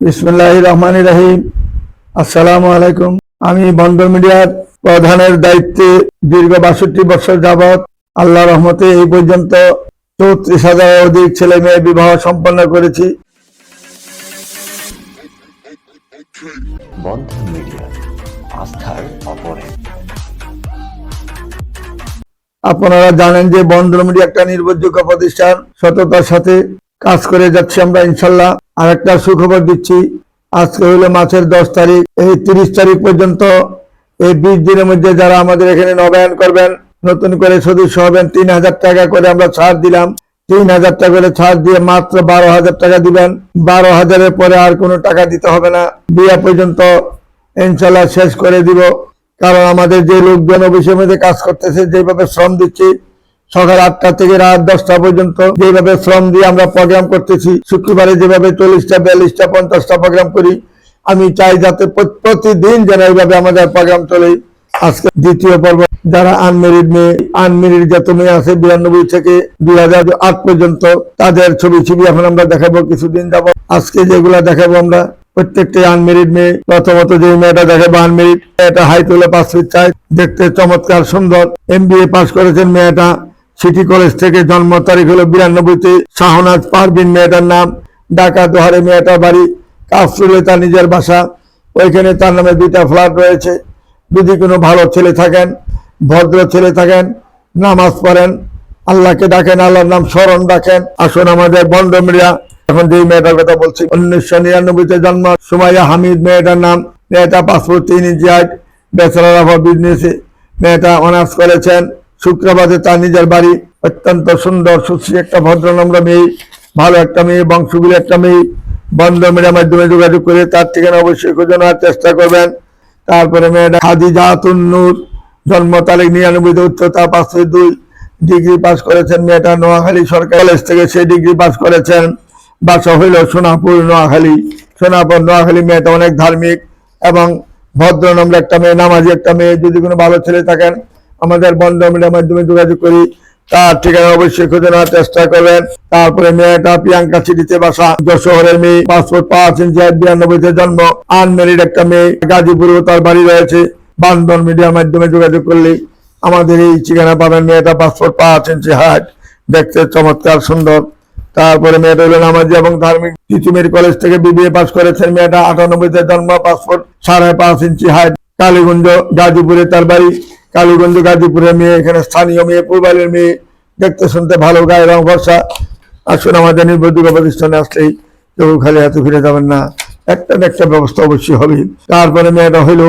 বিসমুল্লাহ রহমান রাহিম। আসসালামু আলাইকুম। আমি বন্দর মিডিয়ার প্রধানের দায়িত্বে দীর্ঘ বাষট্টি বছর যাবৎ আল্লাহ রহমতে এই পর্যন্ত চৌত্রিশ হাজার অধিক ছেলে মেয়ে বিবাহ সম্পন্ন করেছি। বন্ধন মিডিয়া আস্থার অপরে। আপনারা জানেন যে বন্দর মিডিয়া একটা নির্ভরযোগ্য প্রতিষ্ঠান সততার সাথে কাজ করে যাচ্ছি আমরা ইনশাল্লাহ। আর একটা সুখবর দিচ্ছি। আজকে হলো মাসের দশ তারিখ। এই তিরিশ তারিখ পর্যন্ত এই বিশ দিনের মধ্যে যারা আমাদের এখানে নবায়ন করবেন, নতুন করে সদস্য হবেন, তিন হাজার টাকা করে আমরা ছাড় দিলাম। তিন হাজার টাকা করে ছাড় দিয়ে মাত্র বারো হাজার টাকা দিবেন। বারো হাজারের পরে আর কোনো টাকা দিতে হবে না। বিয়া পর্যন্ত ইনশাল্লাহ শেষ করে দিব। কারণ আমাদের যে লোকজন অফিসের মধ্যে কাজ করতেছে, যেভাবে শ্রম দিচ্ছি সকাল আটটা থেকে রাত দশটা পর্যন্ত যেভাবে শ্রম দিয়ে আমরা প্রোগ্রাম করতেছি, শুক্রবারে যেভাবে চল্লিশটা, বিয়াল্লিশটা, পঞ্চাশটা প্রোগ্রাম করি, আমি চাই যাতে প্রতিদিন যেন এইভাবে আমাদের প্রোগ্রাম চলে। আজকে দ্বিতীয় পর্ব, যারা আনমেরিড মেয়ে আনমেরিড যত মেয়ে আছে, বিরানব্বই থেকে দুই আট পর্যন্ত, তাদের ছবি ছবি এখন আমরা দেখাবো কিছুদিন যাব। আজকে যেগুলা দেখাবো আমরা প্রত্যেকটি আনমেরিড মেয়ে, প্রথমত যে মেয়েটা দেখাবো আনমেরিড এটা হাইট হলো পাঁচ ফিট চাই, দেখতে চমৎকার সুন্দর এম বি এ পাস করেছেন মেয়েটা। সিটি কলেজ থেকে জন্ম, তারিখ হলো বিরানব্বইতে শাহনাজ পারবিন মেয়েটার নাম, ঢাকা দোহারে মেয়েটার বাড়ি, কাফরুলে তার নিজের বাসা। ওইখানে তার নামে দুইটা ফ্ল্যাট রয়েছে। যদি কোনো ভালো ছেলে থাকেন, ভদ্র ছেলে থাকেন, নামাজ পড়েন, আল্লাহকে ডাকেন, আল্লাহর নাম স্মরণ রাখেন, আসুন আমাদের বন্ধ মিডিয়া। এখন যে মেয়েটার কথা বলছি, উনিশশো নিরানব্বইতে জন্ম, সুমাইয়া হামিদ মেয়েটার নাম, মেয়েটা পাসপোর্ট তিন ইঞ্চি হাইট, ব্যাচেলার অফ বিজনেসে। মেয়েটা অনার্স করেছেন শুক্রবারে তার নিজের বাড়ি, অত্যন্ত সুন্দর, সুশ্রী একটা ভদ্রনম্র মেয়ে, ভালো একটা মেয়ে বংশগুলি একটা মেয়ে। বন্ধ মিডিয়ার মাধ্যমে যোগাযোগ করে তার ঠিকানা অবশ্যই খুঁজে নেওয়ার চেষ্টা করবেন। তারপরে মেয়েটা খাদিজা নূর, জন্ম তারিখ নিরানব্বই উচ্চতা পাঁচশো দুই ডিগ্রি পাস করেছেন মেয়েটা নোয়াখালী সরকার কলেজ থেকে, সেই ডিগ্রি পাস করেছেন। বাসা হইল সোনাপুর, নোয়াখালী। সোনাপুর, নোয়াখালী মেয়েটা অনেক ধার্মিক এবং ভদ্র নম্র একটা মেয়ে, নামাজি একটা মেয়ে। যদি কোনো ভালো ছেলে থাকেন আমাদের বন্ধ মিডিয়ার মাধ্যমে যোগাযোগ করি। তার ঠিকানা অবশ্যই খুঁজে নেওয়ার চেষ্টা করবেন। তারপরে মেয়েটা প্রিয়াঙ্কা সিটিতে বাসা। যশোহরের মেয়ে, পাসপোর্ট পাঁচ ইঞ্চি বিরানব্বইতে জন্ম। আনমেরিড একটা মেয়ে, গাজীপুরেও তার বাড়ি রয়েছে। বান্ধন মিডিয়ার মাধ্যমে যোগাযোগ করলে আমাদের এই ঠিকানা পাবেন মেয়েটা পাসপোর্ট পাঁচ ইঞ্চি হাইট দেখতে চমৎকার, সুন্দর। তারপরে মেয়েটা হলো নামাজি এবং ধার্মিক। তিতুমির কলেজ থেকে বিবিএ পাস করেছেন মেয়েটা। আটানব্বইতে জন্ম, পাসপোর্ট সাড়ে পাঁচ ইঞ্চি হাইট। কালীগঞ্জ, গাজীপুরে তার বাড়ি। কালীগঞ্জ, গাজীপুরের মেয়ে, এখানে স্থানীয় মেয়ে, পূর্বালের মেয়ে, দেখতে শুনতে ভালো, গায়ে রং ভরসা আসুন আমাদের নির্ভরযোগ্য প্রতিষ্ঠানে আসলেই কেউ খালি হাতে ফিরে যাবেন না। একটা না একটা ব্যবস্থা অবশ্যই হবে। তারপরে মেয়েটা হইল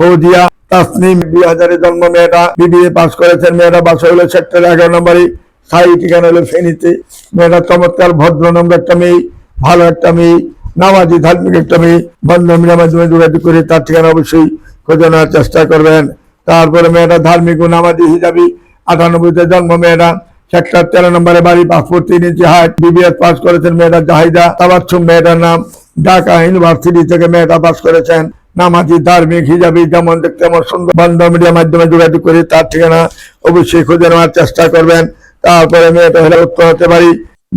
ফৌজিয়া তাসনিম। দুই হাজারে জন্ম মেয়েটা বিবিএ পাস করেছেন। মেয়েটা বাসা হইল সেক্টর এগারো নম্বরে। স্থায়ী ঠিকানা হলো ফেনীতে। মেয়েটা চমৎকার, ভদ্র নম্বর একটা মেয়ে, ভালো একটা মেয়ে, নামাজি, ধার্মিক একটা মেয়ে। বন্ধ মাধ্যমে যোগাযোগ করে তার ঠিকানা অবশ্যই খোঁজানোর চেষ্টা করবেন। তারপরে মেয়েটা ধার্মিক ও নামাজি হিসাবে আটানব্বইতে জন্ম মেয়েটা, সেক্টর তেরো নম্বরে বাড়ি, পাসপোর্ট তিন ইঞ্চি হাইট বিবিএস পাস করেছেন মেয়েটা জাহিদা তাবাচ্ছুম। মেয়েটার নাম ঢাকা ইউনিভার্সিটি থেকে মেয়েটা পাস করেছেন। নামাজি, ধার্মিক হিসাবে যেমন দেখতে তেমন সুন্দর বন্ধ মিডিয়ার মাধ্যমে যোগাযোগ করি, তার ঠিকানা অবশ্যই খুঁজে নেওয়ার চেষ্টা করবেন। তারপরে মেয়েটা হলে উত্তর হতে পারি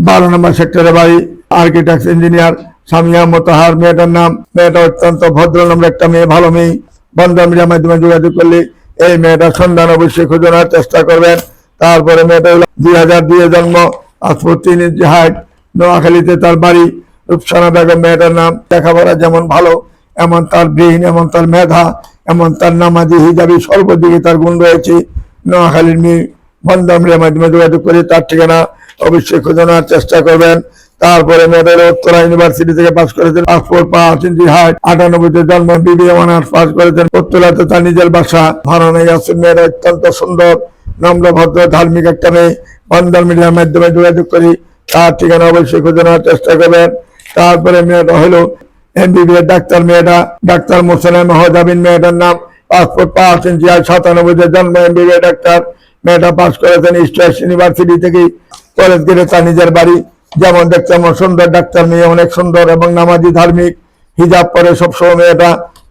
বারো নম্বর সেক্টরে বাড়ি আর্কিটেক্ট ইঞ্জিনিয়ার সামিয়া মোতাহার। মেয়েটার নাম, মেয়েটা অত্যন্ত ভদ্র নম্বর একটা মেয়ে, ভালো মেয়ে। বন্ধ মিডিয়ার মাধ্যমে যোগাযোগ করলে এই মেয়েটার সন্ধান অবশ্যই খুঁজে নেওয়ার চেষ্টা করবেন। তারপরে মেয়েটা হলো দুই হাজার দুই জন্ম পাসপোর্ট তিন ইঞ্চি হাইট নোয়াখালীতে তার বাড়ি, রূপসানা বেগম মেয়েটার নাম। লেখাপড়া যেমন ভালো, এমন তার ব্রেইন এমন তার মেধা, এমন তার নামাজি হিজাবি সর্বদিকে তার গুণ রয়েছে। নোয়াখালীর মেয়ে বন্ধমের মাধ্যমে যোগাযোগ করে তার ঠিকানা অবশ্যই খুঁজে চেষ্টা করবেন। তারপরে মেয়েদের উত্তরা ইউনিভার্সিটি থেকে পাস করেছেন পাসপোর্ট পাঁচ ইঞ্চি হাইট আটানব্বইতে জন্ম বিবি অনার্স পাস করেছেন। উত্তরাতে তার নিজের বাসা ভাড়ানে আছেন মেয়েরা অত্যন্ত সুন্দর, নম্র, ভদ্র, ধার্মিক একটা মেয়ে। বন্ধন মিডিয়ার মাধ্যমে যোগাযোগ করি, তার ঠিকানা অবশ্যই খুঁজে নেওয়ার চেষ্টা করবেন। তারপরে মেয়েটা হলো এমবিবিএস ডাক্তার মেয়েটা, ডাক্তার মোসেনা মহজাবিন মেয়েটার নাম। পাসপোর্ট পাঁচ ইঞ্চি আর সাতানব্বইতে জন্ম এমবিবিএস ডাক্তার। মেয়েটা পাস করেছেন স্ট্রেস ইউনিভার্সিটি থেকে। কলেজ গেলে তার নিজের বাড়ি। যেমন দেখতে এমন সুন্দর ডাক্তার মেয়ে অনেক সুন্দর এবং নামাজি ধার্মিক। হিজাব পরে সবসময় মেয়েটা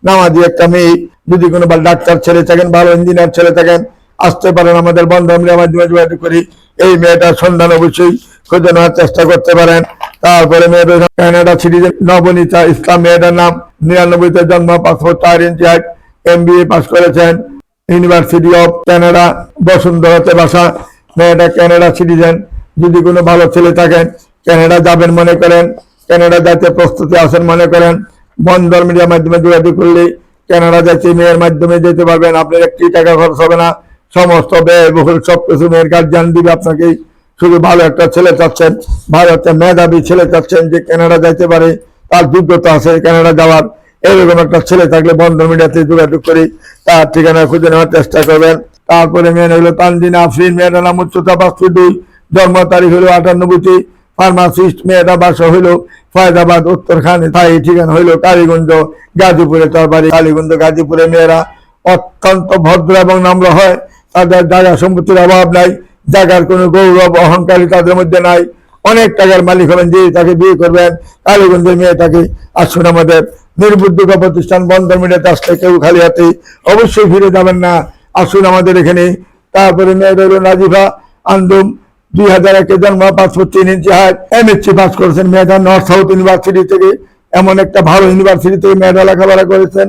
নামাজি একটা মেয়ে। যদি কোনো বা ডাক্তার ছেলে থাকেন, ভালো ইঞ্জিনিয়ার ছেলে থাকেন, আসতে পারেন আমাদের বন্ধ মিডিয়ার মাধ্যমে যোগাযোগ করি। এই মেয়েটার সন্ধান অবশ্যই খুঁজে নেওয়ার চেষ্টা করতে পারেন। তারপরে মেয়েদের কানাডা সিটিজেন নবনীতা ইসলাম, মেয়েটার নাম নিরানব্বইতে জন্ম পাসপোর্ট চার inch height M B A pass করেছেন। ইউনিভার্সিটি অফ কানাডা বসুন্ধরাতে বাসা। মেয়েটা কানাডা সিটিজেন। যদি কোনো ভালো ছেলে থাকেন কানাডা যাবেন মনে করেন, কানাডা যাইতে প্রস্তুতি আসেন মনে করেন, বন্দর মিডিয়ার মাধ্যমে যোগাযোগ করলে কানাডা যাইতে মেয়ের মাধ্যমে যেতে পারবেন, আপনার একটি টাকা খরচ হবে না, সমস্ত ব্যয়বহুল সবকিছু মেয়ের গার্জিয়ান দিবে আপনাকে। শুধু ভালো একটা ছেলে চাচ্ছেন, ভালো একটা মেধাবী ছেলে চাচ্ছেন যে কানাডা যাইতে পারে, তার যোগ্যতা আছে কানাডা যাওয়ার। এরকম একটা ছেলে থাকলে বন্ধ মিডিয়াতে যোগাযোগ করি তার ঠিকানা খুঁজে নেওয়ার চেষ্টা করবেন। তারপরে মেয়ে হলো তানজিনা আফরিন মেয়েটার নাম উচ্চতা পাঁচশো দুই, জন্ম তারিখ হলো আটানব্বইটি ফার্মাসিস্ট মেয়েটা বাসা হইল, ফয়দাবাদ, উত্তরখানে তাই ঠিকানা হইল কালীগঞ্জ, গাজীপুরে তার বাড়ি কালীগঞ্জ, গাজীপুরে মেয়েরা অত্যন্ত ভদ্র এবং নম্র হয়। তাদের জায়গা সম্পত্তির অভাব নাই, জায়গার কোনো গৌরব, অহংকারী তাদের মধ্যে নাই। অনেক টাকার মালিক হবেন যে তাকে বিয়ে করবেন, কালীগঞ্জের মেয়ে তাকে আসুন আমাদের। নির্বুদ্ধিক প্রতিষ্ঠান বন্ধন মিডিয়াতে আসলে কেউ খালি হাতে অবশ্যই ফিরে যাবেন না। আসুন আমাদের এখানে। তারপরে মেয়েদের হলো নাজিফা আন্দুম। দুই হাজার একে জন্ম পাসপোর্ট তিন ইঞ্চি হাইট এমএসসি পাস করেছেন মেয়েটা নর্থ সাউথ ইউনিভার্সিটি থেকে। এমন একটা ভালো ইউনিভার্সিটি থেকে মেয়েটা লেখাপড়া করেছেন।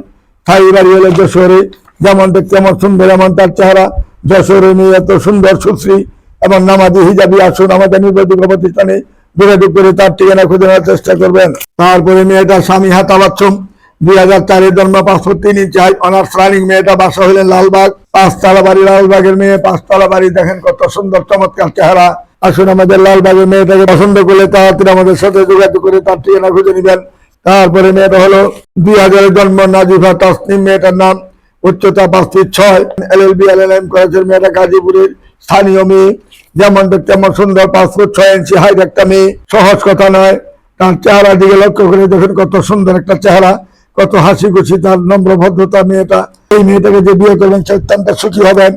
স্থায়ী বাড়ি হলো যশোরে। যেমন দেখতে এমন সুন্দর, এমন তার চেহারা। যশোরে মেয়ে এত সুন্দর, সুশ্রী। এবং নামাজি, হিজাবি, আসুন, আমাদের নির্বাচিত প্রতিষ্ঠানে যোগাযোগ করে তার ঠিকানা খুঁজে নেওয়ার চেষ্টা করবেন। তারপরে মেয়েটা স্বামী হাতা বাচ্চম দুই হাজার চারের জন্ম, পাঁচশো তিন ইঞ্চি অনার্স রানিং মেয়েটা বাসা হলেন লালবাগ। পাঁচতলা বাড়ি লালবাগের মেয়ে, পাঁচতলা বাড়ি, দেখেন কত সুন্দর, চমৎকার চেহারা। আসুন আমাদের লালবাগের মেয়েটাকে পছন্দ করলে তাড়াতাড়ি আমাদের সাথে যোগাযোগ করে তার ঠিকানা খুঁজে নেবেন। তারপরে মেয়েটা হলো দুই হাজারের জন্ম, নাজিফা তসনিম মেয়েটার নাম, উচ্চতা পাঁচ ফিট ছয়। এল L B L L M করেছেন মেয়েটা গাজীপুরের স্থানীয় মেয়ে। যেমন আমার সুন্দর পাঁচ ফুট ছয় ইঞ্চি হাইট একটা মেয়ে। সহজ কথা নয়, তার চেহারা দিকে লক্ষ্য করে দেখুন কত সুন্দর একটা চেহারা। কত হাসি খুশি, তার নম্র ভদ্রতা মেয়েটা। এই মেয়েটাকে যে বিয়ে করবেন সে অত্যন্ত সুখী হবেন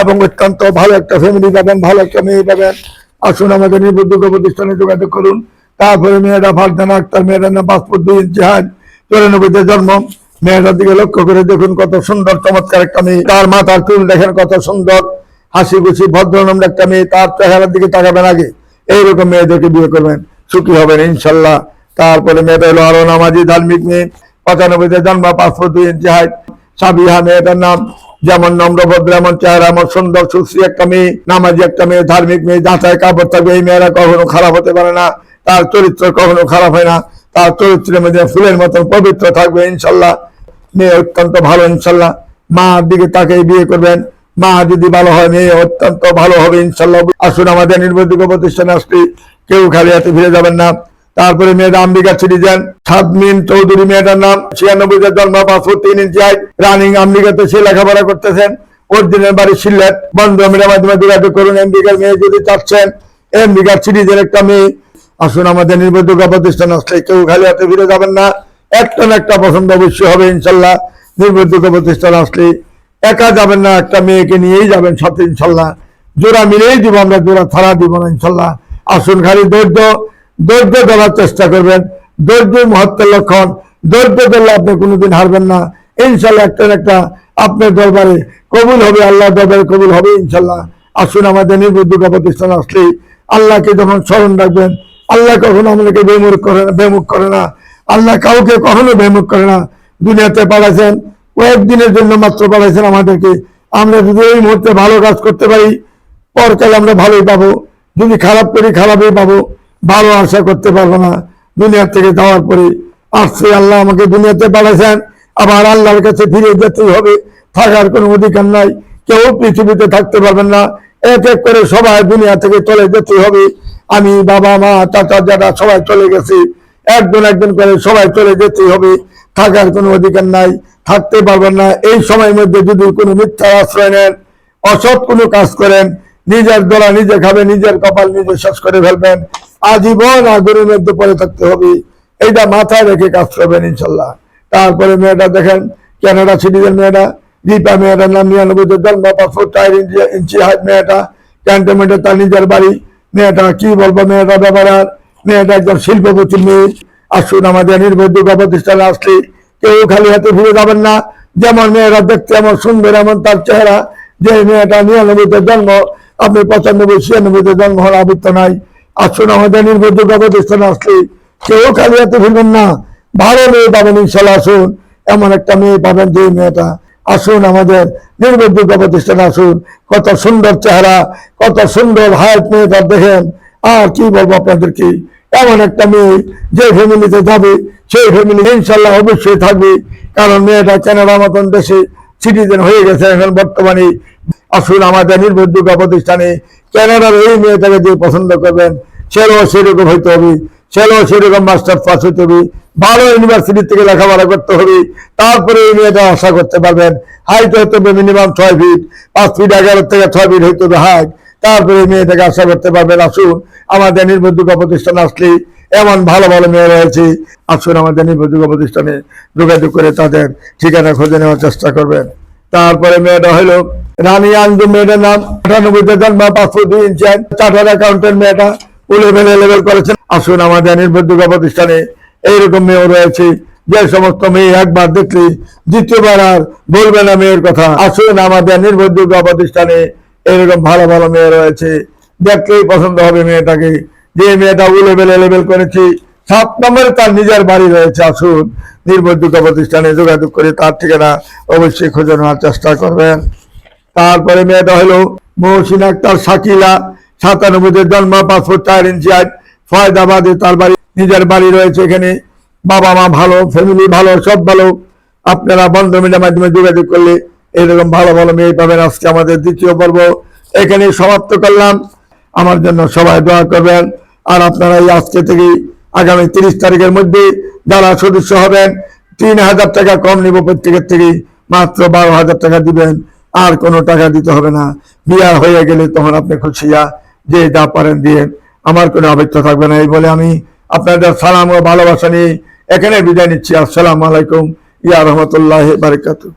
এবং অত্যন্ত ভালো একটা ফ্যামিলি পাবেন, ভালো একটা মেয়ে পাবেন। আসুন আমাদের নির্বুদ্ধ প্রতিষ্ঠানে যোগাযোগ করুন। তারপরে মেয়েটা ফারদানা আক্তার, মেয়েটার নাম পাসপোর্ট দুই চুরানব্বইতে জন্ম। মেয়েটার দিকে লক্ষ্য করে দেখুন কত সুন্দর, চমৎকার একটা মেয়ে। তার মাথার চুল দেখেন কত সুন্দর, হাসি খুশি ভদ্রনম্র একটা মেয়ে। তার চেহারার দিকে তাকাবেন আগে। এইরকম মেয়েদেরকে বিয়ে করবেন। সুখী হবেন ইনশাল্লাহ। তারপরে মেয়েটা হলো আরও নামাজি, ধার্মিক মেয়ে। পঁচানব্বইতে জন্ম পাসপোর্ট দুই ইঞ্চি হাইট সাবিহা মেয়েটার নাম। যেমন নম্র ভদ্র এমন চেহারা, এমন সুন্দর, সুশ্রী একটা মেয়ে, নামাজি একটা মেয়ে, ধার্মিক মেয়ে, যাচাই কাপড় থাকবে, এই মেয়েরা কখনো খারাপ হতে পারে না। তার চরিত্র কখনো খারাপ হয় না। তার চরিত্রের মধ্যে ফুলের মতন পবিত্র থাকবে, ইনশাল্লাহ। মেয়ে অত্যন্ত ভালো, ইনশাল্লাহ। মা দিকে তাকে বিয়ে করবেন। মা যদি ভালো হয়, মেয়ে অত্যন্ত ভালো হবে, ইনশাল্লাহ। আসুন আমাদের নির্বাচিত প্রতিষ্ঠানে আসলে কেউ খালি হাতে ফিরে যাবেন না। তারপরে মেয়েটা আম্বিকা সিটিজেন সাদমিন চৌধুরী মেয়েটার নাম ছিয়ানব্বই জন্ম পাসপোর্ট তিন ইঞ্চি হাইট রানিং আম্বিকাতে সে লেখাপড়া করতেছেন। অরিজিনাল বাড়ি সিলেট। বন্ধ মিডিয়ার মাধ্যমে যোগাযোগ করুন। আমেরিকার মেয়ে যদি চাচ্ছেন আমেরিকার সিটিজেন একটা মেয়ে। আসুন, আমাদের নির্বাচিত প্রতিষ্ঠান আসলে কেউ খালি হাতে ফিরে যাবেন না। একটা না একটা পছন্দ অবশ্যই হবে, ইনশাল্লাহ। নির্বাচিত প্রতিষ্ঠান আসলে একা যাবেন না, একটা মেয়েকে নিয়েই যাবেন সাথে, ইনশাল্লাহ। জোড়া মিলেই দিব, আমরা জোড়া ছাড়া দিব না, ইনশাল্লাহ। আসুন, খালি ধৈর্য। ধৈর্য ধরার চেষ্টা করবেন। ধৈর্য মহত্বের লক্ষণ। ধৈর্য ধরলে আপনি কোনোদিন হারবেন না। ইনশাল্লাহ একটা একটা আপনার দরবারে কবুল হবে আল্লাহ দরবারে কবুল হবে, ইনশাল্লাহ। আসুন আমাদের নির্বুদ্ধ প্রতিষ্ঠান আসলে আল্লাহকে যখন স্মরণ রাখবেন, আল্লাহ কখনো আমাদেরকে বেমুখ করে না, বেমুখ করে না। আল্লাহ কাউকে কখনো বেমুখ করে না। দুনিয়াতে পাঠাইছেন, কয়েকদিনের জন্য মাত্র পাঠাইছেন আমাদেরকে। আমরা যদি এই মুহূর্তে ভালো কাজ করতে পারি, পরকালে আমরা ভালোই পাবো। যদি খারাপ করি, খারাপই পাবো। ভালো আশা করতে পারব না। দুনিয়া থেকে যাওয়ার পরে আসছে আল্লাহ আমাকে দুনিয়াতে পাঠাইছেন। আবার আল্লাহর কাছে ফিরে যেতেই হবে। থাকার কোনো অধিকার নাই। কেউ পৃথিবীতে থাকতে পারবেন না। এক এক করে সবাই দুনিয়া থেকে চলে যেতে হবে। আমি বাবা, মা, চাচা যারা সবাই চলে গেছি। একজন একজন করে সবাই চলে যেতে হবে। থাকার কোনো অধিকার নাই। থাকতে পারবেন না। এই সময়ের মধ্যে যদি কোনো মিথ্যা আশ্রয় নেন, অসৎ কোনো কাজ করেন নিজের দোলা নিজে খাবে, নিজের কপাল নিজে শেষ করে ফেলবেন। আজীবন আগুনের মধ্যে পড়ে থাকতে হবে। এইটা মাথায় রেখে কাজ করবেন ইনশাল্লাহ। তারপরে মেয়েটা দেখেন ক্যানাডা সিটিজেন মেয়েটা দীপা মেয়েটার নাম নিরানব্বই জন্ম পাসপোর্ট চার ইঞ্চি হাইট মেয়েটা ক্যান্টনমেন্টে তার নিজের বাড়ি। মেয়েটা কি বলব মেয়েটা ব্যাপার আর? মেয়েটা একজন শিল্পপতির মেয়ে। আসুন আমাদের নির্ভরযোগ্য প্রতিষ্ঠানে আসলে কেউ খালি হাতে ফিরে যাবেন না। যেমন মেয়েরা দেখতে এমন সুন্দর, এমন তার চেহারা। যে মেয়েটা নিরানব্বইতে জন্ম আপনি পঁচানব্বই, ছিয়ানব্বইতে জন্ম হওয়ার আবৃত্ত নাই। আসুন আমাদের নির্ভরযোগ্য প্রতিষ্ঠানে আসলে কেউ খালি হাতে ফিরবেন না। ভালো মেয়ে পাবেন, ইনশাল্লাহ আসুন। এমন একটা মেয়ে পাবেন যে মেয়েটা। আসুন আমাদের নির্ভরযোগ্য প্রতিষ্ঠানে আসুন। কত সুন্দর চেহারা, কত সুন্দর হায়াত মেয়েটা দেখেন। আর কি বলব আপনাদেরকে? এমন একটা মেয়ে যে ফ্যামিলিতে যাবে, সেই ফ্যামিলি ইনশাল্লাহ অবশ্যই থাকবে। কারণ মেয়েটা কানাডার মতন দেশে সিটিজেন হয়ে গেছে এখন বর্তমানে। আসুন আমাদের নির্ভরযোগ্য প্রতিষ্ঠানে কানাডার এই মেয়েটাকে যে পছন্দ করবেন সেও সেরকম হইতে হবে সেও সেরকম মাস্টার পাস হইতে হবে, ভালো ইউনিভার্সিটি থেকে লেখাপড়া করতে হবে, তারপরে এই মেয়েটা আশা করতে পারবেন হাইট হতে হবে মিনিমাম ছয় ফিট পাঁচ ফিট এগারো থেকে ছয় ফিট হইতে হবে হাইট তারপরে এই মেয়েটাকে আশা করতে পারবেন, আসুন, আমাদের নির্ভরযোগ্য প্রতিষ্ঠান আসলে এমন ভালো ভালো মেয়ে রয়েছে, আসুন আমাদের নির্ভরযোগ্য প্রতিষ্ঠানে যোগাযোগ করে তাদের ঠিকানা খুঁজে নেওয়ার চেষ্টা করবেন। তারপরে মেয়েটা হলো রানী আঞ্জু মেয়েটার নাম। আটানব্বইতে জন্ম পাসপোর্ট দুই ইঞ্চি চার্টার অ্যাকাউন্টেন্ট মেয়েটা ও লেভেল লেভেল করেছেন। আসুন আমাদের নির্ভরযোগ্য প্রতিষ্ঠানে এইরকম মেয়েও রয়েছে। যে সমস্ত মেয়ে একবার দেখলে দ্বিতীয়বার আর বলবে না মেয়ের কথা। আসুন আমাদের নির্ভরযোগ্য প্রতিষ্ঠানে এরকম ভালো ভালো মেয়ে রয়েছে। দেখলেই পছন্দ হবে মেয়েটাকে। যে মেয়েটা ও লেভেল লেভেল করেছে সাত নম্বরে তার নিজের বাড়ি রয়েছে, আসুন। নির্ভরযোগ্য প্রতিষ্ঠানে যোগাযোগ করে তার ঠিকানা অবশ্যই খুঁজে নেওয়ার চেষ্টা করবেন। তারপরে মেয়েটা হলো মহসিন আক্তার শাকিলা, সাতানব্বইতে জন্ম পাসপোর্ট চার ইঞ্চি আজ ফয়দাবাদে তার বাড়ি, নিজের বাড়ি রয়েছে এখানে। বাবা মা ভালো ফ্যামিলি ভালো, সব ভালো। আপনারা বন্ধ মিডিয়ার মাধ্যমে যোগাযোগ করলে এরকম ভালো ভালো মেয়ে পাবেন আজকে আমাদের দ্বিতীয় পর্ব। এখানে সমাপ্ত করলাম। আমার জন্য সবাই দোয়া করবেন। আর আপনারা এই আজকে থেকে আগামী তিরিশ তারিখের মধ্যে যারা সদস্য হবেন। তিন হাজার টাকা কম নিব প্রত্যেকের থেকে মাত্র বারো হাজার টাকা দিবেন। আর কোনো টাকা দিতে হবে না। বিয়া হয়ে গেলে তখন আপনি খুশিয়া যে যা পারেন দিয়ে আমার কোনো অপেক্ষা থাকবে না এই বলে আমি আপনাদের সালাম ও ভালোবাসা নিয়ে এখানে বিদায় নিচ্ছি। আসসালামু আলাইকুম। ইয়া রহমতুল্লাহ বারকাতুহ।